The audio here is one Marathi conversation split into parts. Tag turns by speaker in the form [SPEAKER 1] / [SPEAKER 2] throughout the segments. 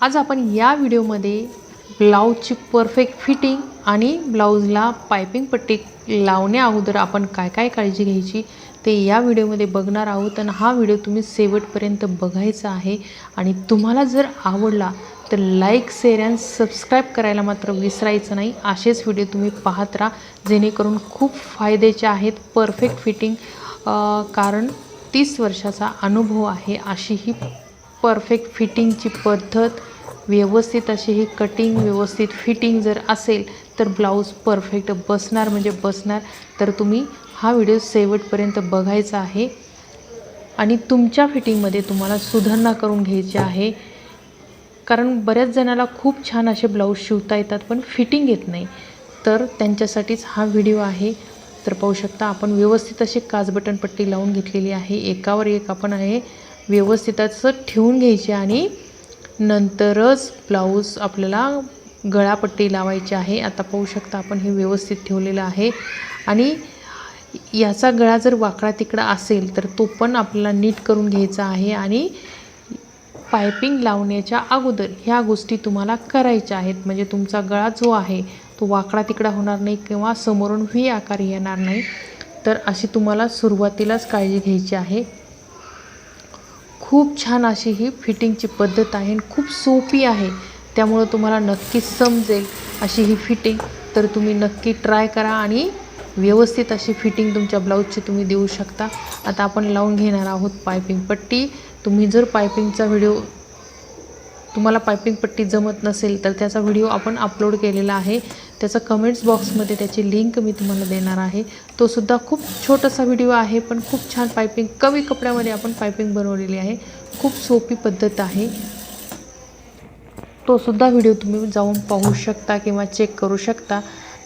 [SPEAKER 1] आज आपण या व्हिडिओमध्ये ब्लाऊजची परफेक्ट फिटिंग आणि ब्लाऊजला पायपिंग पट्टी लावण्या अगोदर आपण काय काय काळजी घ्यायची ते या व्हिडिओमध्ये बघणार आहोत आणि हा व्हिडिओ तुम्ही शेवटपर्यंत बघायचा आहे. आणि तुम्हाला जर आवडला तर लाईक शेअर अँड सबस्क्राईब करायला मात्र विसरायचं नाही. असेच व्हिडिओ तुम्ही पाहत राहा. जेणेकरून खूप फायद्याचे आहेत परफेक्ट फिटिंग कारण तीस वर्षाचा अनुभव आहे अशी ही परफेक्ट फिटिंगची पद्धत व्यवस्थित अशी ही कटिंग व्यवस्थित फिटिंग जर असेल तर ब्लाऊज परफेक्ट बसणार म्हणजे बसणार. तर तुम्ही हा व्हिडिओ शेवटपर्यंत बघायचा आहे. आणि तुमच्या फिटिंगमध्ये तुम्हाला सुधारणा करून घ्यायची आहे. कारण बऱ्याच जणाला खूप छान असे ब्लाऊज शिवता येतात पण फिटिंग येत नाही. तर त्यांच्यासाठीच हा व्हिडिओ आहे. तर पाहू शकता आपण व्यवस्थित अशी काच बटन पट्टी लावून घेतलेली आहे. एकावर एक आपण आहे. व्यवस्थित असं ठेवून घ्यायचे आणि नंतरच ब्लाऊज आपल्याला गळापट्टी लावायची आहे. आता पाहू शकता आपण हे व्यवस्थित ठेवलेलं आहे. आणि याचा गळा जर वाकडा तिकडा असेल तर तो पण आपल्याला नीट करून घ्यायचा आहे आणि पायपिंग लावण्याच्या अगोदर ह्या गोष्टी तुम्हाला करायच्या आहेत. म्हणजे तुमचा गळा जो आहे तो वाकडा तिकडा होणार नाही किंवा समोरून व्ही आकार येणार नाही. तर अशी तुम्हाला सुरुवातीलाच काळजी घ्यायची आहे. खूप छान अशी ही फिटिंगची पद्धत आहे आणि खूप सोपी आहे. त्यामुळं तुम्हाला नक्की समजेल अशी ही फिटिंग. तर तुम्ही नक्की ट्राय करा आणि व्यवस्थित अशी फिटिंग तुमच्या ब्लाऊजची तुम्ही देऊ शकता. आता आपण लावून घेणार आहोत पायपिंग पट्टी. तुम्ही जर पायपिंगचा व्हिडिओ तुम्हाला पायपिंग पट्टी जमत नसेल तर त्याचा व्हिडिओ आपण अपलोड केलेला आहे. त्याचा कमेंट्स बॉक्समध्ये त्याची लिंक मी तुम्हाला देणार आहे. तो सुद्धा खूप छोटासा व्हिडिओ आहे पण खूप छान पायपिंग कमी कपड्यामध्ये आपण पायपिंग बनवलेली आहे. खूप सोपी पद्धत आहे. तो सुद्धा व्हिडिओ तुम्ही जाऊन पाहू शकता किंवा चेक करू शकता.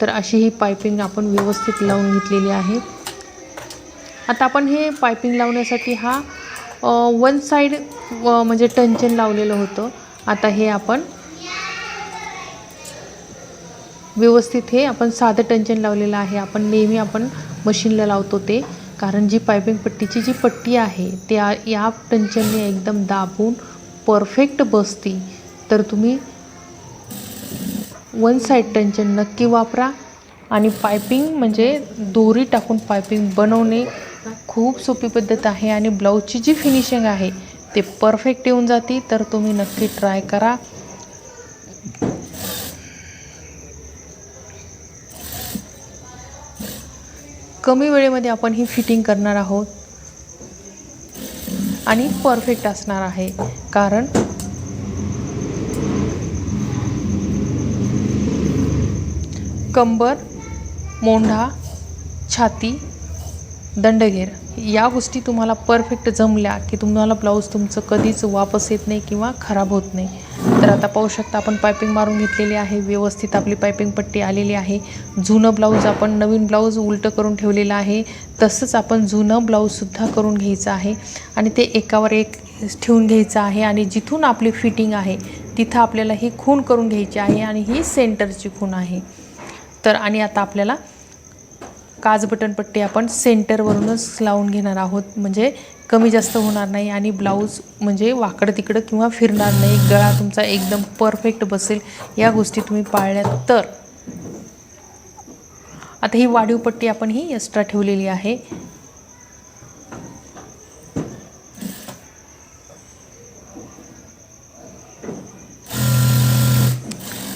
[SPEAKER 1] तर अशी ही पायपिंग आपण व्यवस्थित लावून घेतलेली आहे. आता आपण हे पायपिंग लावण्यासाठी हा वन साईड म्हणजे टंचन लावलेलं होतं. आता हे आपण व्यवस्थित हे आपण साधं टंचन लावलेलं आहे. आपण नेहमी आपण मशीनला लावतो ते. कारण जी पायपिंग पट्टीची जी पट्टी आहे त्या या टंचनने एकदम दाबून परफेक्ट बसती. तर तुम्ही वन साईड टंचन नक्की वापरा. आणि पायपिंग म्हणजे दोरी टाकून पायपिंग बनवणे खूप सोपी पद्धत आहे. आणि ब्लाऊजची जी फिनिशिंग आहे ते परफेक्ट येऊन जाते तर तुम्ही नक्की ट्राय करा. कमी वेळेमध्ये आपण ही फिटिंग करणार आहोत. आणि परफेक्ट असणार आहे कारण कंबर मोंढा छाती दंडघेर या गोष्टी तुम्हाला परफेक्ट जमल्या की तुम्हाला ब्लाऊज तुमचं कधीच वापस येत नाही किंवा खराब होत नाही. तर आता पाहू शकता आपण पायपिंग मारून घेतलेली आहे व्यवस्थित आपली पायपिंग पट्टी आलेली आहे. जुनं ब्लाऊज आपण नवीन ब्लाऊज उलटं करून ठेवलेलं आहे. तसंच आपण जुनं ब्लाऊजसुद्धा करून घ्यायचं आहे आणि ते एकावर एक ठेवून घ्यायचं आहे आणि जिथून आपली फिटिंग आहे तिथं आपल्याला ही खून करून घ्यायची आहे आणि ही सेंटरची खूण आहे. तर आणि आता आपल्याला काज बटन पट्टी आपण सेंटरवरूनच लावून घेणार आहोत. म्हणजे कमी जास्त होणार नाही आणि ब्लाऊज म्हणजे वाकडं तिकडं किंवा फिरणार नाही. गळा तुमचा एकदम परफेक्ट बसेल या गोष्टी तुम्ही पाळल्या तर. आता ही वाढीव पट्टी आपण ही एक्स्ट्रा ठेवलेली आहे.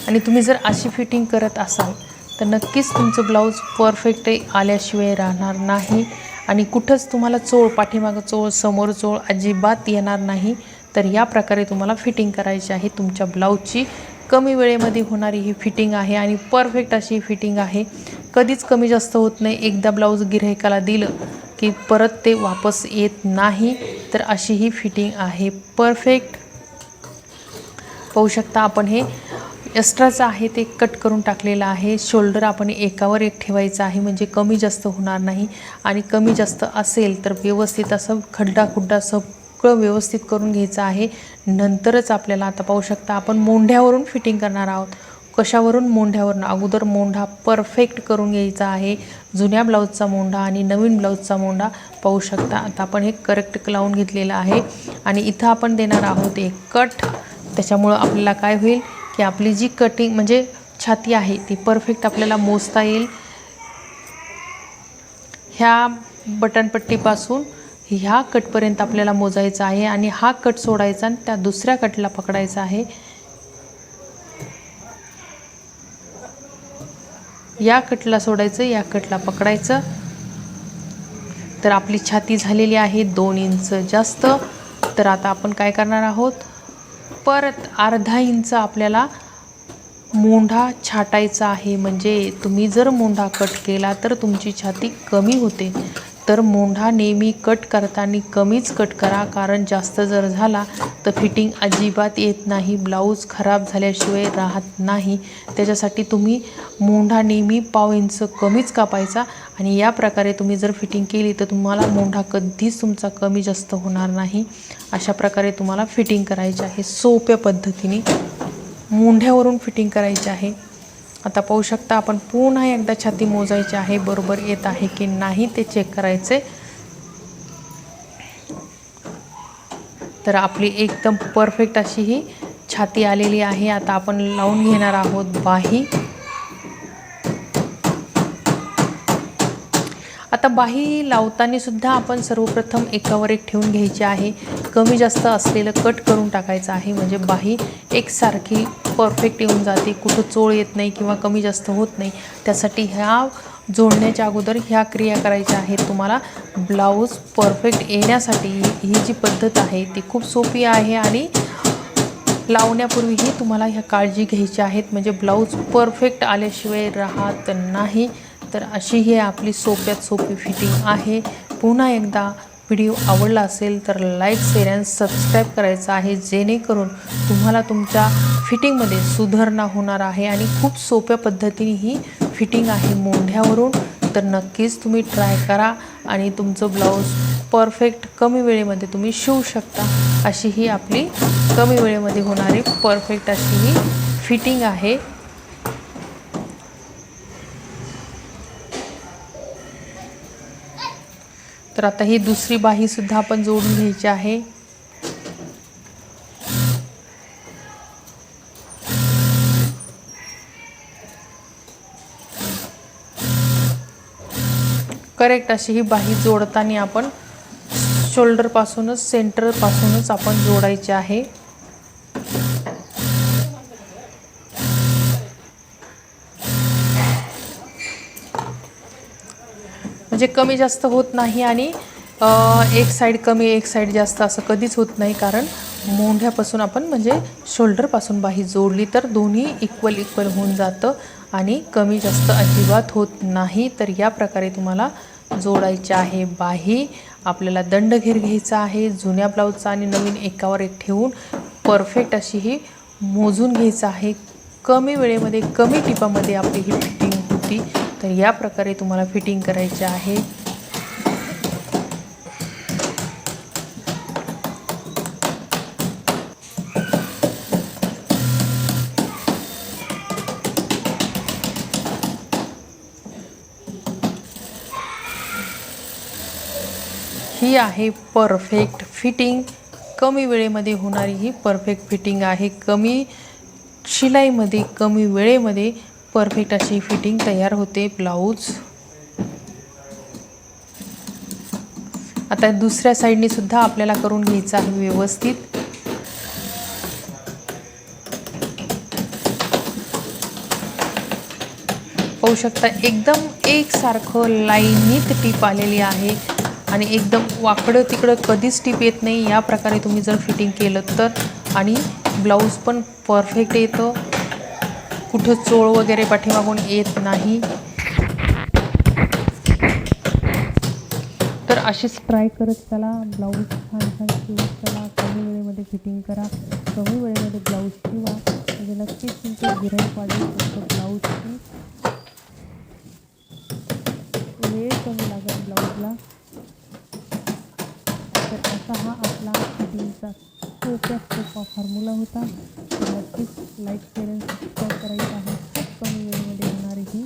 [SPEAKER 1] आणि तुम्ही जर अशी फिटिंग करत असाल तर नक्कीच तुमचं ब्लाऊज परफेक्ट आल्याशिवाय राहणार नाही. आणि कुठंच तुम्हाला चोळ पाठीमागं चोळ समोर चोळ अजिबात येणार नाही. तर या प्रकारे तुम्हाला फिटिंग करायची आहे. तुमच्या ब्लाऊजची कमी वेळेमध्ये होणारी ही फिटिंग आहे आणि परफेक्ट अशी फिटिंग आहे. कधीच कमी जास्त होत नाही. एकदा ब्लाऊज गिऱ्हाईकाला दिलं की परत ते वापस येत नाही. तर अशी ही फिटिंग आहे. परफेक्ट पाहू शकता आपण हे. एक्स्ट्राचं आहे ते कट करून टाकलेलं आहे. शोल्डर आपण एकावर एक ठेवायचं आहे म्हणजे कमी जास्त होणार नाही. आणि कमी जास्त असेल तर व्यवस्थित असं खड्डा खुड्डा सगळं व्यवस्थित करून घ्यायचं आहे. नंतरच आपल्याला आता पाहू शकता आपण मोंढ्यावरून फिटिंग करणार आहोत. कशावरून? मोंढ्यावरून. अगोदर मोंढा परफेक्ट करून घ्यायचा आहे. जुन्या ब्लाऊजचा मोंढा आणि नवीन ब्लाऊजचा मोंढा पाहू शकता. आता आपण हे करेक्ट लावून घेतलेलं आहे. आणि इथं आपण देणार आहोत एक कट त्याच्यामुळं आपल्याला काय होईल? की आपली जी कटिंग म्हणजे छाती आहे ती परफेक्ट आपल्याला मोजता येईल. ह्या बटनपट्टीपासून ह्या कटपर्यंत आपल्याला मोजायचं आहे आणि हा कट सोडायचा आणि त्या दुसऱ्या कटला पकडायचा आहे. या कटला सोडायचं या कटला पकडायचं. तर आपली छाती झालेली आहे दोन इंच जास्त. तर आता आपण काय करणार आहोत? परत अर्धा इंच आपल्याला मोंढा छाटायचा आहे. म्हणजे तुम्ही जर मोंढा कट केला तर तुमची छाती कमी होते. तर मोंढा नेहमी कट करताना कमीच कट करा कारण जास्त जर झाला तर फिटिंग अजिबात येत नाही ब्लाऊज खराब झाल्याशिवाय राहत नाही. त्याच्यासाठी तुम्ही मोंढा नेहमी पाव इंच कमीच कापायचा आणि या प्रकारे तुम्ही जर फिटिंग केली तर तुम्हाला मोंढा कधीच तुमचा कमी जास्त होणार नाही. अशा प्रकारे तुम्हाला फिटिंग करायची आहे सोप्या पद्धतीने मुंढ्यावरून फिटिंग करायची आहे. आता पाहू शकता आपण पुन्हा एकदा छाती मोजायची आहे बरोबर येत आहे की नाही ते चेक करायचे. तर आपली एकदम परफेक्ट अशी ही छाती आलेली आहे. आता आपण लावून घेणार आहोत बाही. आता बाही लावताना सुद्धा आपण सर्वप्रथम एकावर एक ठेवून घ्यायची आहे. कमी जास्त असलेलं कट करून टाकायचं आहे. म्हणजे बाही एकसारखी परफेक्ट येऊन जाते. कुठं चोळ येत नाही किंवा कमी जास्त होत नाही. त्यासाठी ह्या जोडण्याच्या अगोदर ह्या क्रिया करायच्या आहेत. तुम्हाला ब्लाऊज परफेक्ट येण्यासाठी ही जी पद्धत आहे ती खूप सोपी आहे आणि लावण्यापूर्वीही तुम्हाला ह्या काळजी घ्यायची आहेत म्हणजे ब्लाऊज परफेक्ट आल्याशिवाय राहत नाही. तर अशी ही आपली सोप्यात सोपी फिटिंग आहे. पुन्हा एकदा व्हिडिओ आवडला असेल तर लाईक शेअर अँड सबस्क्राईब करायचा आहे. जेणेकरून तुम्हाला तुमच्या फिटिंगमध्ये सुधारणा होणार आहे आणि खूप सोप्या पद्धतीने ही फिटिंग आहे मोंढ्यावरून. तर नक्कीच तुम्ही ट्राय करा आणि तुमचं ब्लाऊज परफेक्ट कमी वेळेमध्ये तुम्ही शिवू शकता. अशी ही आपली कमी वेळेमध्ये होणारी परफेक्ट अशी ही फिटिंग आहे. तर आता ही दुसरी बाहीसुद्धा आपण जोडून घ्यायची आहे. करेक्ट अशी ही बाही जोडताना आपण शोल्डरपासूनच सेंटरपासूनच आपण जोडायचे आहे. म्हणजे कमी जास्त होत नाही आणि एक साईड कमी एक साईड जास्त असं कधीच होत नाही कारण मोंढ्यापासून आपण म्हणजे शोल्डरपासून बाही जोडली तर दोन्ही इक्वल इक्वल होऊन जातं आणि कमी जास्त अजिबात होत नाही. तर या प्रकारे तुम्हाला जोडायचे आहे बाही. आपल्याला दंडघेर घ्यायचा आहे. जुन्या ब्लाऊजचा आणि नवीन एकावर एक ठेवून परफेक्ट अशी ही मोजून घ्यायचं आहे. कमी वेळेमध्ये कमी टिपामध्ये आपली ही फिटिंग होती. तर या प्रकारे तुम्हाला फिटिंग करायचे आहे. ही आहे परफेक्ट फिटिंग कमी वेळेमध्ये होणारी ही परफेक्ट फिटिंग आहे. कमी शिलाईमध्ये कमी वेळेमध्ये परफेक्ट अशी फिटिंग तयार होते ब्लाऊज आता दुसऱ्या साईडने सुद्धा आपल्याला करून घ्यायचं आहे व्यवस्थित. पाहू शकता एकदम एकसारखं लाईनीत टीप आलेली आहे आणि एकदम वाकडं तिकडं कधीच टीप येत नाही. या प्रकारे तुम्ही जर फिटिंग केलं तर. आणि ब्लाऊज पण परफेक्ट येतं. कुठं चोळ वगैरे पाठीमागून येत नाही. तर अशीच ट्राय करत चला ब्लाऊज छान छान शिवत चला. कमी वेळेमध्ये फिटिंग करा. कमी वेळेमध्ये ब्लाऊज शिवा. म्हणजे नक्कीच तुमचं गिराईक वाढेल तुमचं ब्लाऊजची वेळ कमी लागेल ब्लाऊजला तर असा हा आपला फिटिंगचा सोप्या सोपा फॉर्म्युला होता. नक्कीच लाईक शेअर आणि सबस्क्राईब करायचं आहे. खूप कमी वेळेमध्ये होणारी ही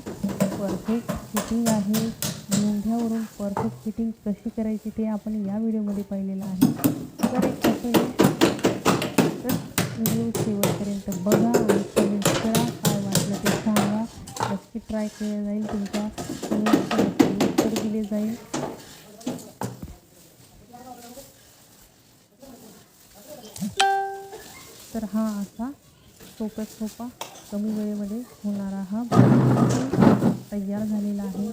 [SPEAKER 1] परफेक्ट फिटिंग आहे. मेंढ्यावरून परफेक्ट फिटिंग कशी करायची ते आपण या व्हिडिओमध्ये पाहिलेलं आहे. तर एक तर व्हिडिओ शेवटपर्यंत बघा आणि कमेंट करा. काय वाटलं ते सांगा. नक्की ट्राय केलं जाईल तुमच्या. उत्तर दिले जाईल. हा असा सोप्यात सोपा कमी वेळेमध्ये होणारा हा तयार झालेला आहे.